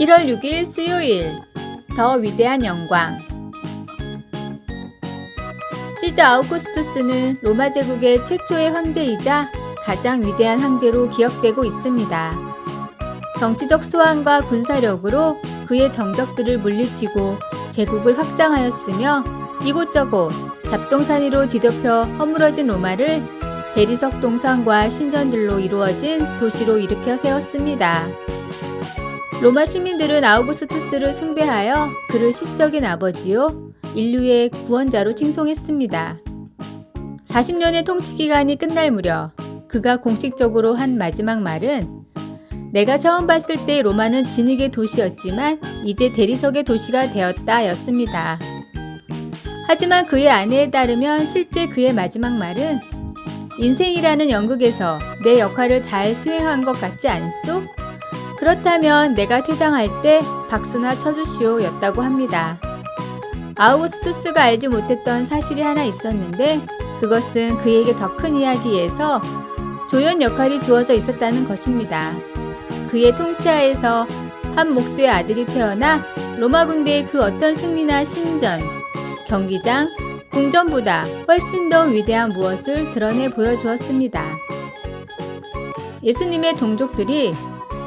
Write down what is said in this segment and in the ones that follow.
1월 6일 수요일 더 위대한 영광 시저 아우구스투스는 로마 제국의 최초의 황제이자 가장 위대한 황제로 기억되고 있습니다. 정치적 수완과 군사력으로 그의 정적들을 물리치고 제국을 확장하였으며 이곳저곳 잡동사니로 뒤덮여 허물어진 로마를 대리석 동상과 신전들로 이루어진 도시로 일으켜 세웠습니다. 로마 시민들은 아우구스투스를 숭배하여 그를 시적인 아버지요 인류의 구원자로 칭송했습니다. 40년의 통치 기간이 끝날 무렵 그가 공식적으로 한 마지막 말은 내가 처음 봤을 때 로마는 진흙의 도시였지만 이제 대리석의 도시가 되었다 였습니다. 하지만 그의 아내에 따르면 실제 그의 마지막 말은 인생이라는 연극에서 내 역할을 잘 수행한 것 같지 않소? 그렇다면 내가 퇴장할 때 박수나 쳐주시오 였다고 합니다. 아우구스투스가 알지 못했던 사실이 하나 있었는데 그것은 그에게 더 큰 이야기에서 조연 역할이 주어져 있었다는 것입니다. 그의 통치하에서 한 목수의 아들이 태어나 로마 군대의 그 어떤 승리나 신전, 경기장, 궁전보다 훨씬 더 위대한 무엇을 드러내 보여주었습니다. 예수님의 동족들이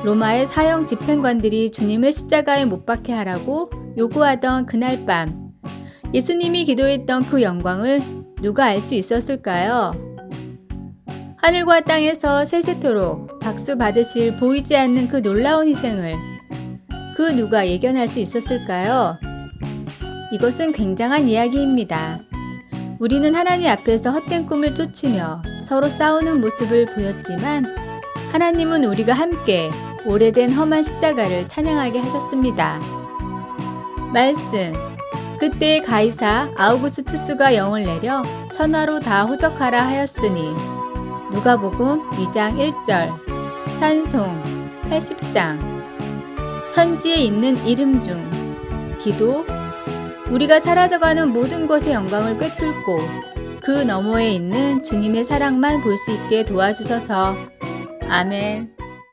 로마의 사형 집행관들이 주님을 십자가에 못 박게 하라고 요구하던 그날 밤, 예수님이 기도했던 그 영광을 누가 알 수 있었을까요? 하늘과 땅에서 세세토록 박수 받으실 보이지 않는 그 놀라운 희생을 그 누가 예견할 수 있었을까요? 이것은 굉장한 이야기입니다. 우리는 하나님 앞에서 헛된 꿈을 쫓으며 서로 싸우는 모습을 보였지만 하나님은 우리가 함께 오래된 험한 십자가를 찬양하게 하셨습니다. 말씀. 그때 가이사 아우구스투스가 영을 내려 천하로 다 호적하라 하였으니 누가복음 2장 1절 찬송 80장 천지에 있는 이름 중 기도 우리가 사라져가는 모든 것의 영광을 꿰뚫고 그 너머에 있는 주님의 사랑만 볼 수 있게 도와주셔서 아멘.